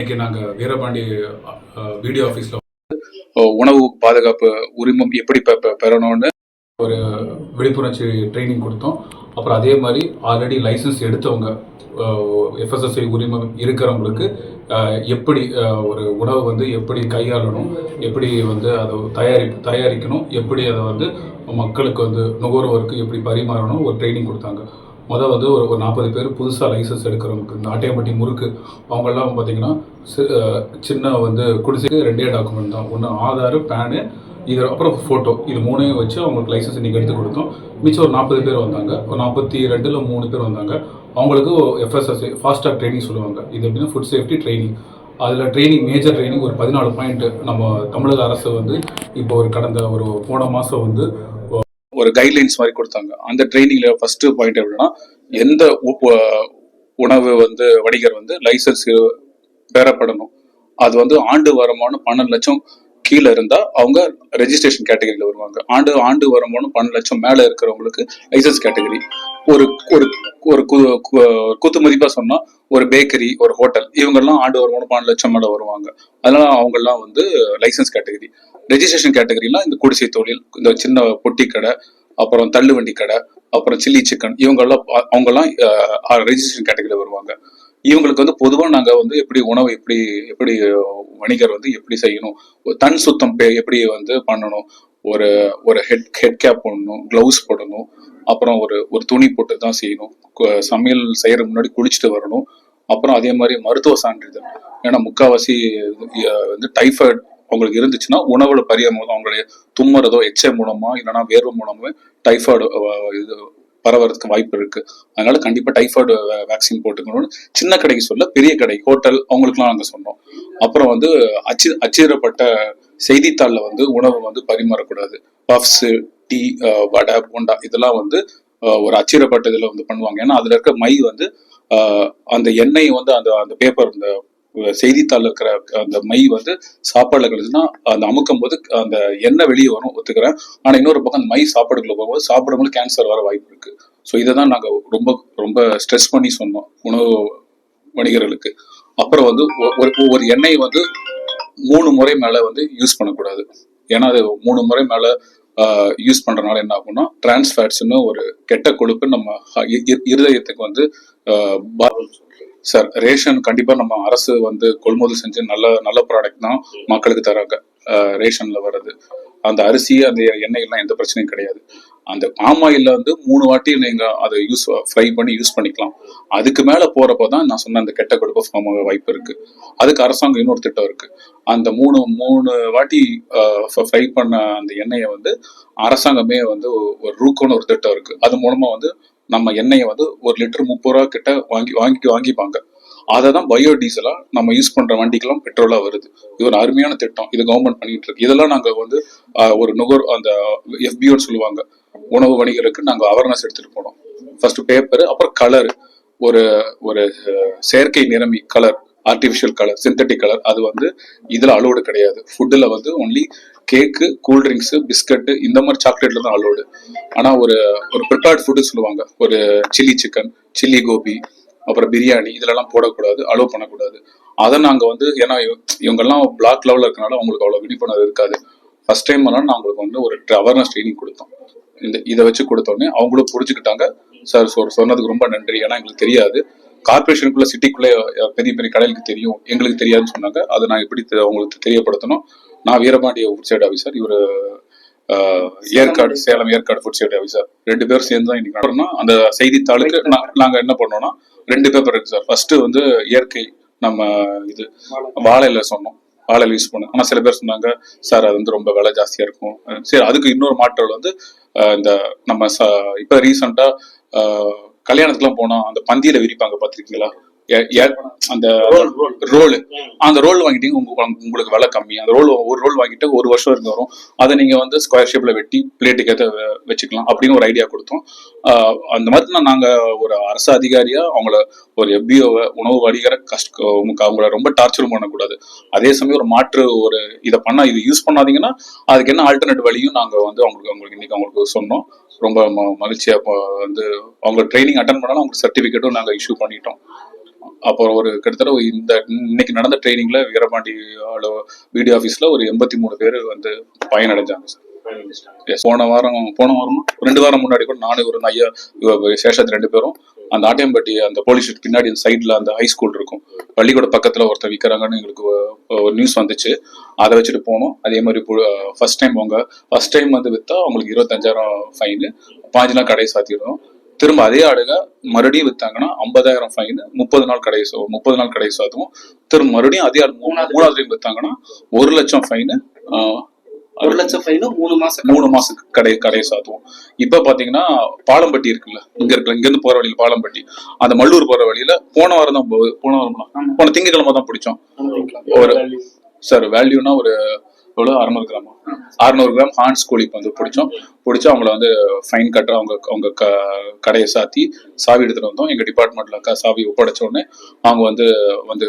இன்னைக்கு நாங்கள் வீரபாண்டி வீடியோ ஆஃபீஸில் உணவு பாதுகாப்பு உரிமம் எப்படி பெறணும்னு? ஒரு விழிப்புணர்ச்சி ட்ரைனிங் கொடுத்தோம். அப்புறம் அதே மாதிரி ஆல்ரெடி லைசன்ஸ் எடுத்தவங்க எஃப்எஸ்எஸ்ஐ உரிமம் இருக்கிறவங்களுக்கு எப்படி ஒரு உணவு வந்து எப்படி கையாளணும் எப்படி வந்து அதை தயாரி தயாரிக்கணும் எப்படி அதை வந்து மக்களுக்கு வந்து நுகர்வோருக்கு எப்படி பரிமாறணும் ஒரு ட்ரைனிங் கொடுத்தாங்க. மொதல் வந்து ஒரு ஒரு நாற்பது பேர் புதுசாக லைசன்ஸ் எடுக்கிறவங்களுக்கு இந்த ஆட்டையம்பட்டி முறுக்கு அவங்கெல்லாம் பார்த்தீங்கன்னா சின்ன வந்து குடிசைக்கு ரெண்டே டாக்குமெண்ட் தான். ஒன்று ஆதார் பேனு இது அப்புறம் ஃபோட்டோ இது மூணையும் வச்சு அவங்களுக்கு லைசன்ஸ் இன்றைக்கி எடுத்து கொடுத்தோம். மிச்சம் ஒரு நாற்பது பேர் வந்தாங்க. ஒரு நாற்பத்தி ரெண்டில் மூணு பேர் வந்தாங்க. அவங்களுக்கு எஃப்எஸ்எஸ் ஃபாஸ்டாக் ட்ரைனிங் சொல்லுவாங்க. இது எப்படின்னா ஃபுட் சேஃப்டி ட்ரைனிங் அதில் ட்ரைனிங் மேஜர் ட்ரைனிங் ஒரு பதினாலு பாயிண்ட் நம்ம தமிழக அரசு வந்து இப்போ ஒரு கடந்த ஒரு போன மாதம் வந்து ஒரு கைட்லைன்ஸ் மாதிரி கொடுத்தாங்க. அந்த ட்ரைனிங்கில் ஃபஸ்ட்டு பாயிண்ட் எப்படின்னா எந்த உ- உணவு வந்து வணிகர் வந்து லைசன்ஸ் பெறப்படணும் அது வந்து ஆண்டு வருமானம் பன்னெண்டு லட்சம் கீழே இருந்தா அவங்க ரெஜிஸ்ட்ரேஷன் கேட்டகரியில வருவாங்க. ஆண்டு ஆண்டு வருமானம் பன்னெண்டு லட்சம் மேல இருக்கிறவங்களுக்கு லைசன்ஸ் கேட்டகரி ஒரு ஒரு ஒரு கு- குத்து மதிப்பா சொன்னா ஒரு பேக்கரி ஒரு ஹோட்டல் இவங்கெல்லாம் ஆண்டு வருமானம் பன்னெண்டு லட்சம் மேலே வருவாங்க. அதனால அவங்கெல்லாம் வந்து லைசன்ஸ் கேட்டகரி ரெஜிஸ்ட்ரேஷன் கேட்டகரிலாம் இந்த குடிசை தொழில் இந்த சின்ன பொட்டி கடை அப்புறம் தள்ளுவண்டி கடை அப்புறம் சில்லி சிக்கன் இவங்கெல்லாம் அவங்கெல்லாம் ரெஜிஸ்ட்ரேஷன் கேட்டகரியில் வருவாங்க. இவங்களுக்கு வந்து பொதுவாக நாங்கள் வந்து எப்படி உணவு எப்படி எப்படி வணிகர் வந்து எப்படி செய்யணும் ஒரு தன் சுத்தம் பே- எப்படி வந்து பண்ணணும் ஒரு ஒரு ஹெட் ஹெட் கேப் போடணும் க்ளவுஸ் போடணும் அப்புறம் ஒரு ஒரு துணி போட்டு தான் செய்யணும் சமையல் செய்யற முன்னாடி குளிச்சுட்டு வரணும் அப்புறம் அதே மாதிரி மருத்துவ சான்றிதழ். ஏன்னா முக்காவாசி வந்து டைஃபாய்டு அவங்களுக்கு இருந்துச்சுன்னா உணவுல மூலம் அவங்களுடைய தும்முறதோ எச்சை மூலமா இல்லைன்னா வேர்வை மூலமே டைஃபாய்டு இது பரவறதுக்கு வாய்ப்பு இருக்கு. அதனால கண்டிப்பா டைஃபாய்டு வேக்சின் போட்டுக்கணும்னு சின்ன கடைக்கு சொல்ல பெரிய கடை ஹோட்டல் அவங்களுக்குலாம் நாங்க சொன்னோம். அப்புறம் வந்து அச்சு அச்சிடப்பட்ட செய்தித்தாளில் வந்து உணவு வந்து பரிமாறக்கூடாது. பஃப்ஸ் டீ வடை போண்டா இதெல்லாம் வந்து ஒரு அச்சிடப்பட்ட இதில் வந்து பண்ணுவாங்க. ஏன்னா அதுல இருக்க மை வந்து அந்த எண்ணெய் வந்து அந்த அந்த பேப்பர் இந்த செய்தித்தாள் இருக்கிற அந்த மை வந்து சாப்பாடுல கழிச்சுன்னா அந்த அமுக்கும் போது அந்த எண்ணெய் வெளியே வரும் ஒத்துக்கிறேன். ஆனா இன்னொரு பக்கம் அந்த மை சாப்பாடுக்குள்ள போகும்போது சாப்பிடும்போது கேன்சர் வர வாய்ப்பு இருக்கு. ஸோ இதை தான் நாங்கள் ரொம்ப ரொம்ப ஸ்ட்ரெஸ் பண்ணி சொன்னோம் உணவு வணிகர்களுக்கு. அப்புறம் வந்து ஒரு ஒவ்வொரு எண்ணெய் வந்து மூணு முறை மேல வந்து யூஸ் பண்ணக்கூடாது. ஏன்னா அது மூணு முறை மேல யூஸ் பண்றதுனால என்ன ஆகும்னா டிரான்ஸ்ஃபேட்ஸ்னு ஒரு கெட்ட கொழுப்பு நம்ம இருதயத்துக்கு வந்து ஆஹ், சார் ரேஷன் கண்டிப்பா நம்ம அரசு வந்து கொள்முதல் செஞ்சு நல்ல நல்ல ப்ராடக்ட் தான் மக்களுக்கு தராங்க. ரேஷன்ல வர்றது. அந்த அரிசி அந்த எண்ணெய் எல்லாம் எந்த பிரச்சனையும் கிடையாது. அந்த பாம் ஆயில்ல வந்து மூணு வாட்டி நீங்க அதை யூஸ் ஃப்ரை பண்ணி யூஸ் பண்ணிக்கலாம். அதுக்கு மேல போறப்போ தான் நான் சொன்ன அந்த கெட்ட கொடுப்ப ஃபார்ம் ஆக வாய்ப்பு இருக்கு. அதுக்கு அரசாங்கம் இன்னொரு திட்டம் இருக்கு. அந்த மூணு மூணு வாட்டி ஃப்ரை பண்ண அந்த எண்ணெயை வந்து அரசாங்கமே வந்து ஒரு ரூக்கோன்னு ஒரு திட்டம் இருக்கு. அது மூலமா வந்து நம்ம எண்ணெயை வந்து ஒரு லிட்டர் முப்பது ரூபா கிட்ட வாங்கி வாங்கி வாங்கிப்பாங்க. அதை தான் பயோ டீசலா நம்ம யூஸ் பண்ற வண்டிக்கெல்லாம் பெட்ரோலா வருது. இது ஒரு அருமையான திட்டம். இது கவர்மெண்ட் பண்ணிட்டு இருக்கு. இதெல்லாம் நாங்க வந்து ஒரு நுகர் அந்த எஃபிஓன்னு சொல்லுவாங்க. உணவு வணிகருக்கு நாங்க அவேர்னஸ் எடுத்துட்டு போனோம். ஃபர்ஸ்ட் பேப்பர் அப்புறம் கலர் ஒரு ஒரு செயற்கை நிறமி colour artificial colour synthetic colour அது வந்து இதுல அலோடு கிடையாது. ஃபுட்டில் வந்து ஒன்லி கேக்கு கூல்ட்ரிங்க்ஸு பிஸ்கட்டு இந்த மாதிரி சாக்லேட்ல தான் அலோடு ஆனால் ஒரு ஒரு ப்ரிப்பேர்ட் ஃபுட்டு சொல்லுவாங்க. ஒரு சில்லி சிக்கன் சில்லி கோபி அப்புறம் பிரியாணி இதுலலாம் போடக்கூடாது அலோவ் பண்ணக்கூடாது. அதை நாங்கள் வந்து ஏன்னா இவங்கெல்லாம் பிளாக் லெவலில் இருக்கனால அவங்களுக்கு அவ்வளோ விழிப்புணர்வு இருக்காது. ஃபர்ஸ்ட் டைம் எல்லாம் நான் அவங்களுக்கு வந்து ஒரு அவேர்னஸ் ட்ரைனிங் கொடுத்தோம். இந்த இதை வச்சு கொடுத்தோடனே அவங்களும் புரிஞ்சுக்கிட்டாங்க. சார் சொ- சொன்னதுக்கு ரொம்ப நன்றி. ஏன்னா எங்களுக்கு தெரியாது. கார்பரேஷனுக்குள்ள சிட்டிக்குள்ளே பெரிய பெரிய கடைகளுக்கு தெரியும். எங்களுக்கு தெரியாதுன்னு சொன்னாங்க. அதை நான் எப்படி தெ- அவங்களுக்கு தெரியப்படுத்தணும்? நான் வீரபாண்டிய ஃபுட் சைட் ஆஃபீஸர் இவர் Yercaud Salem Yercaud food safety officer ரெண்டு பேரும் சேர்ந்து தான் இன்னைக்கு நடக்கிறோம்னா அந்த செய்தித்தாளுக்கு நா- நாங்க என்ன பண்ணோம்னா ரெண்டு பேப்பர் இருக்கு சார். ஃபர்ஸ்ட் வந்து இயற்கை நம்ம இது வாழையில சொன்னோம். வாழையில யூஸ் பண்ணோம். ஆனா சில பேர் சொன்னாங்க சார் அது வந்து ரொம்ப விலை ஜாஸ்தியா இருக்கும். சரி அதுக்கு இன்னொரு மாற்றல் வந்து இந்த நம்ம ச- இப்ப ரீசெண்டா கல்யாணத்துக்குலாம் போனா அந்த பந்தியில விரிப்பாங்க எ- அந்த ரோல் அந்த ரோல் வாங்கிட்டீங்க உங்க- உங்களுக்கு விலை கம்மி. அந்த ரோல் ஒரு ரோல் வாங்கிட்டு ஒரு வருஷம் இருந்து வரும். அதை நீங்க வந்து ஸ்கொயர் ஷேப்ல வெட்டி பிளேட்டுக்கு ஏற்ற வச்சுக்கலாம் அப்படின்னு ஒரு ஐடியா கொடுத்தோம். அந்த மாதிரி நாங்க ஒரு அரசு அதிகாரியா அவங்கள ஒரு எப்பிஓவை உணவு வடிகிற கஷ்ட உங்களுக்கு அவங்கள ரொம்ப டார்ச்சரும் பண்ணக்கூடாது. அதே சமயம் ஒரு மாற்று ஒரு இதை பண்ணா இது யூஸ் பண்ணாதீங்கன்னா அதுக்கு என்ன ஆல்டர்னேட் வழியும் நாங்க வந்து அவங்களுக்கு அவங்களுக்கு இன்னைக்கு அவங்களுக்கு சொன்னோம். ரொம்ப மகிழ்ச்சியா வந்து அவங்க ட்ரைனிங் அட்டன் பண்ணாலும் அவங்களுக்கு சர்டிபிகேட்டும் நாங்க இஷ்யூ பண்ணிட்டோம். அப்புறம் ஒரு கிட்டத்தட்ட இந்த இன்னைக்கு நடந்த ட்ரைனிங்ல வீரபாண்டி வீடியோ ஆஃபீஸ்ல ஒரு எண்பத்தி மூணு பேர் வந்து பயனடைஞ்சாங்க சார் போன வாரம் போன வாரம்? ரெண்டு வாரம் முன்னாடி கூட நானும் ஒரு ஐயா இவ- சேஷத் ரெண்டு பேரும் அந்த ஆட்டியம்பட்டி அந்த போலீஸ் பின்னாடி அந்த சைட்ல அந்த ஹை ஸ்கூல் இருக்கும். பள்ளிக்கூட பக்கத்துல ஒருத்தர் விற்கிறாங்கன்னு எங்களுக்கு ஒரு நியூஸ் வந்துச்சு. அதை வச்சுட்டு போனோம். அதே மாதிரி ஃபர்ஸ்ட் டைம் அவங்க ஃபர்ஸ்ட் டைம் வந்து வித்தா அவங்களுக்கு இருபத்தஞ்சாயிரம் ஃபைனு பாஞ்சு நாள் கடை சாத்திடுவோம் திரும்ப அதே ஆடுக மறுபடியும் வித்தாங்கன்னா ஐம்பதாயிரம் ஃபைனு முப்பது நாள் கடை சா- முப்பது நாள் கடை சாத்துவோம் திரும்ப மறுபடியும் அதே ஆடு மூணு- மூணாவது வித்தாங்கன்னா ஒரு லட்சம் ஃபைனு ஒரு லட்சம் ஃபைனும் மூணு மாசம் மூணு மாசம் கடை கடையை சாத்துவோம் இப்ப பாத்தீங்கன்னா பாலம்பட்டி இருக்குல்ல இங்க இருக்குல்ல இங்க இருந்து போற வழியில பாலம்பட்டி. அந்த மல்லூர் போற வழியில போன வாரம் தான் போன வாரம் போன திங்கக்கிழமை தான் பிடிச்சோம். ஒரு சார் வேல்யூனா ஒரு எவ்வளோ அறுநூறு கிராமா. அறுநூறு கிராம் ஹான்ஸ் கோழிக்கு வந்து பிடிச்சோம். பிடிச்சி அவங்கள வந்து ஃபைன் கட்டுற அவங்க அவங்க க கடையை சாத்தி சாவி எடுத்துட்டு வந்தோம். எங்க டிபார்ட்மெண்ட்ல சாவி ஒப்படைச்ச உடனே அவங்க வந்து வந்து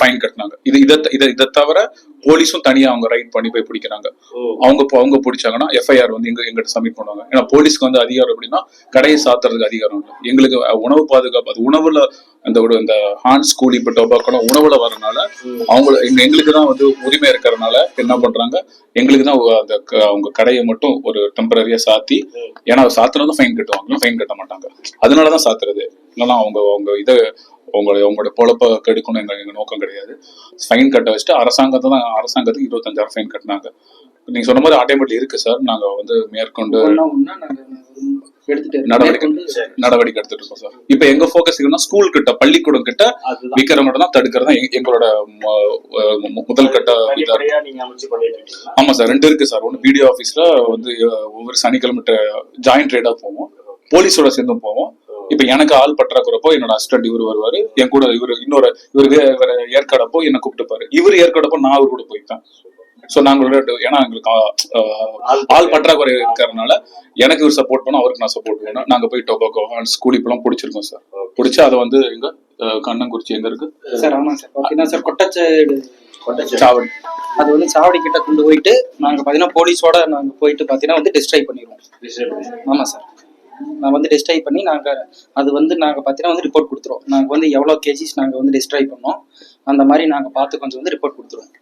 ஃபைன் கட்டினாங்க இது இதை இதை இதை தவிர போலீஸும் தனியா அவங்க ரைட் பண்ணி போய் பிடிக்கிறாங்க. அவங்க அவங்க பிடிச்சாங்கன்னா எஃப்ஐஆர் வந்து எங்க எங்கிட்ட சப்மிட் பண்ணுவாங்க. ஏன்னா போலீஸ்க்கு வந்து அதிகாரம் எப்படின்னா கடையை சாத்துறதுக்கு அதிகாரம் இல்லை. எங்களுக்கு உணவு பாதுகாப்பு அது உணவுல அந்த ஒரு இந்த ஹான்ஸ் கூலி இப்போ டொபாக்கோலாம் உணவுல வரனால அவங்க எங்க எங்களுக்கு தான் வந்து உரிமை இருக்கிறதுனால என்ன பண்றாங்க எங்களுக்கு தான் அந்த அவங்க கடையை மட்டும் ஒரு டெம்பரரியா சாத்தி ஏன்னா சாத்துனதும் ஃபைன் கட்டுவாங்க. ஃபைன் கட்ட மாட்டாங்க. அதனால தான் சாத்துறது. இல்லைன்னா அவங்க அவங்க இதை உங்களை உங்களோட பொழப்ப கெடுக்கணும் எங்க எங்க நோக்கம் கிடையாது. ஃபைன் கட்ட வச்சுட்டு அரசாங்கத்தை தான் அரசாங்கத்துக்கு இருபத்தஞ்சாயிரம் ஃபைன் கட்டினாங்க. நீங்க சொன்ன மாதிரி ஆட்டோமேட்டிக் இருக்கு சார் நாங்க வந்து மேற்கொண்டு. நடவடிக்கை நடவடிக்கை எடுத்துட்டு இருக்கோம் சார் இப்போ எங்க ஃபோக்கஸ் இருக்குன்னா ஸ்கூல் கிட்ட பள்ளிக்கூடம் கிட்ட அதுதான். விற்கிறவங்க தான் தடுக்கிறது எங்களோட முதல் கட்ட ஆமா சார் ரெண்டு இருக்கு சார் ஒன்று பிடிஓ ஆஃபீஸ்ல வந்து ஒவ்வொரு சனிக்கிழமை ஜாயிண்ட் ரேடா போவோம். போலீஸோட சேர்ந்தும் போவோம். இப்ப எனக்கு ஆள் பற்றாக்குறப்போ என்னோட அசிஸ்டன்ட் இவர் வருவாரு. என் கூட இவர் இன்னொரு இவர் இவர் ஏற்காடப்போ என்ன கூப்பிட்டுப்பாரு இவர் ஏற்காடப்போ நான் அவர் கூட போய்ப்பேன். ஸோ நாங்களோட ஏன்னா எங்களுக்கு ஆள் பற்றாக்குறை இருக்கிறதுனால எனக்கு இவர் சப்போர்ட் பண்ண அவருக்கு நான் சப்போர்ட் பண்ணேன் நாங்க போய் டொபாக்கோ ஸ்கூல் இப்பெல்லாம் பிடிச்சிருக்கோம் சார் பிடிச்சி அதை வந்து எங்க கண்ணங்குறிச்சி எங்க இருக்கு? சார் ஆமா சார் பாத்தீங்கன்னா சார் கொட்டச்சேடு. சாவடி. அது வந்து சாவடி கிட்ட கொண்டு போயிட்டு நாங்க பாத்தீங்கன்னா போலீஸோட நாங்க போயிட்டு பாத்தீங்கன்னா வந்து டிஸ்ட்ரைவ் பண்ணிடுவோம். ஆமா சார் நான் வந்து டிஸ்ட்ரைவ் பண்ணி நாங்க அது வந்து நாங்க பாத்தீங்கன்னா வந்து ரிப்போர்ட் கொடுத்துருவோம் நாங்க வந்து எவ்வளவு கேஜிஸ் நாங்க வந்து டிஸ்ட்ரைவ் பண்ணோம். அந்த மாதிரி நாங்க பார்த்து கொஞ்சம் வந்து ரிப்போர்ட் கொடுத்துருவோம்.